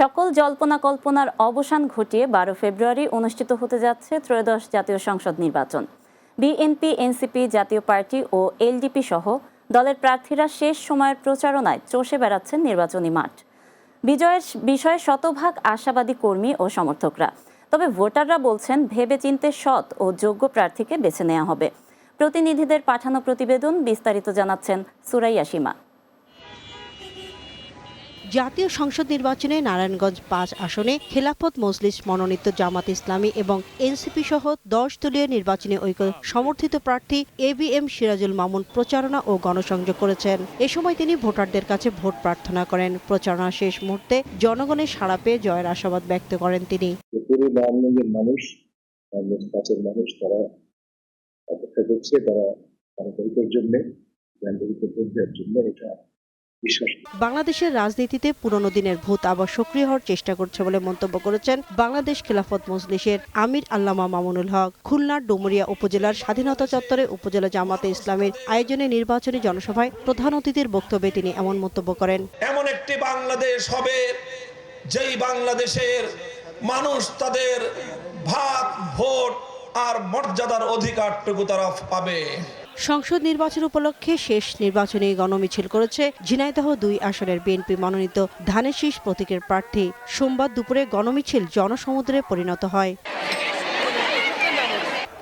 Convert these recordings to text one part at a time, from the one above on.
সকল জল্পনা কল্পনার অবসান ঘটিয়ে বারো ফেব্রুয়ারি অনুষ্ঠিত হতে যাচ্ছে ত্রয়োদশ জাতীয় সংসদ নির্বাচন। বিএনপি, এনসিপি জাতীয় পার্টি ও এলডিপি সহ দলের প্রার্থীরা শেষ সময়ের প্রচারণায় চষে বেড়াচ্ছেন নির্বাচনী মাঠ। বিজয়ের বিষয়ে শতভাগ আশাবাদী কর্মী ও সমর্থকরা। তবে ভোটাররা বলছেন ভেবেচিন্তে সৎ ও যোগ্য প্রার্থীকে বেছে নেওয়া হবে। প্রতিনিধিদের পাঠানো প্রতিবেদন বিস্তারিত জানাচ্ছেন সুরাইয়া সীমা। জাতীয় সংসদ নির্বাচনে নারায়ণগঞ্জ পাঁচ আসনে খেলাফত মজলিস মনোনীত জামাত ইসলামী এবং এনসিপি সহ দশ দলীয় নির্বাচনী ঐক্য সমর্থিত প্রার্থী A B M Sirajul Mamun প্রচারণা ও গণসংযোগ করেছেন এ সময় তিনি ভোটারদের কাছে ভোট প্রার্থনা করেন প্রচারণা শেষ মুহূর্তে জনগণের সাড়া পেয়ে জয়ের আশাবাদ ব্যক্ত করেন তিনি মানুষ তারা অপেক্ষা করছে, তারা জন্য এটা। বাংলাদেশের রাজনীতিতে পুরনো দিনের ভূত আবার সক্রিয় হওয়ার চেষ্টা করছে বলে মন্তব্য করেছেন বাংলাদেশ খেলাফত মজলিসের আমির আল্লামা মামুনুল হক। খুলনার ডুমুরিয়া উপজেলার স্বাধীনতা চত্বরে উপজেলা জামাতে ইসলামের আয়োজনে নির্বাচনী জনসভায় প্রধান অতিথির বক্তব্যে তিনি এমন মন্তব্য করেন। এমন একটি বাংলাদেশ হবে যেই বাংলাদেশের মানুষ তাদের ভাত ভোট আর মর্যাদার অধিকারটুকু তারা পাবে। সংসদ নির্বাচন উপলক্ষে শেষ নির্বাচনী গণমিছিল করেছে ঝিনাইদহ দুই আসনের বিএনপি মনোনীত ধানের শীষ প্রতীকের প্রার্থী। সোমবার দুপুরে গণমিছিল জনসমুদ্রে পরিণত হয়।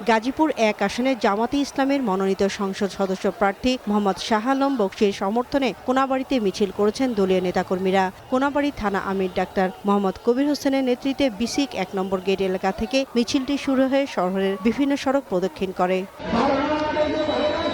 গাজীপুর এক আসনে জামাতে ইসলামের মনোনীত সংসদ সদস্য প্রার্থী মোহাম্মদ শাহ আলম বক্সির সমর্থনে কোনাবাড়িতে মিছিল করেছেন দলীয় নেতাকর্মীরা। কোনাবাড়ি থানা আমির ডাক্তার মোহাম্মদ কবির হোসেনের নেতৃত্বে বিসিক এক নম্বর গেট এলাকা থেকে মিছিলটি শুরু হয়ে শহরের বিভিন্ন সড়ক প্রদক্ষিণ করে।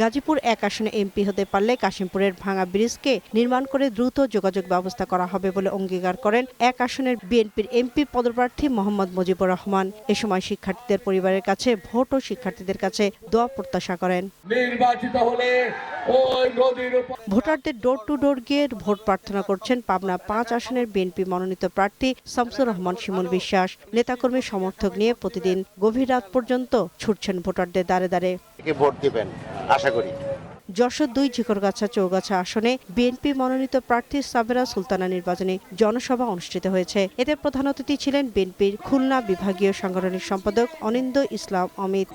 গাজীপুর এক আসনে এমপি হতে পারলে কাশিমপুরের ভাঙা ব্রিজকে নির্মাণ করে দ্রুত যোগাযোগ ব্যবস্থা করা হবে বলে অঙ্গীকার করেন এক আসনের বিএনপির এমপি পদপ্রার্থী মোহাম্মদ মুজিবুর রহমান। এ সময় শিক্ষার্থীদের পরিবারের কাছে ভোট ও শিক্ষার্থীদের কাছে দোয়া প্রত্যাশা করেন। নির্বাচিত হলে ওই নদীর উপর ভোটারদের ডোর টু ডোর গিয়ে ভোট প্রার্থনা করছেন পাবনা পাঁচ আসনের বিএনপি মনোনীত প্রার্থী শামসুর রহমান শিমুল বিশ্বাস। নেতাকর্মী সমর্থক নিয়ে প্রতিদিন গভীর রাত পর্যন্ত ছুটছেন ভোটারদের দ্বারে দ্বারে। ভোট দিবেন? আশা করি। যশোর দুই ঝিকরগাছা চৌগাছা আসনে বিএনপি মনোনীত প্রার্থী সাবেরা সুলতানা নির্বাচনে জনসভা অনুষ্ঠিত হয়েছে। এতে প্রধান অতিথি ছিলেন বিএনপির খুলনা বিভাগীয় সাংগঠনিক সম্পাদক অনিন্দ ইসলাম অমিত।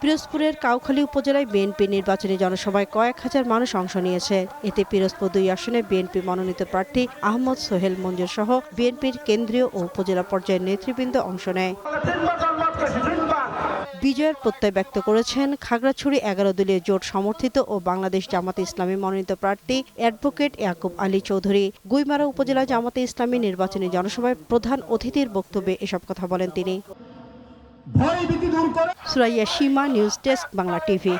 পিরোজপুরের কাউখালী উপজেলায় বিএনপি নির্বাচনী জনসভায় কয়েক হাজার মানুষ অংশ নিয়েছে। এতে পিরোজপুর দুই আসনে বিএনপি মনোনীত প্রার্থী আহমদ সোহেল মঞ্জুর সহ বিএনপির কেন্দ্রীয় ও উপজেলা পর্যায়ের নেতৃবৃন্দ অংশ নেয়। বিজয়ের প্রত্যয় ব্যক্ত করেছেন খাগড়াছড়ি এগারো দলীয় জোট সমর্থিত ও বাংলাদেশ জামাতে ইসলামী মনোনীত প্রার্থী অ্যাডভোকেট ইয়াকুব আলী চৌধুরী। গুইমারা উপজেলা জামাতে ইসলামী নির্বাচনী জনসভায় প্রধান অতিথির বক্তব্যে এসব কথা বলেন তিনি। Suraiya Sima news desk Bangla TV.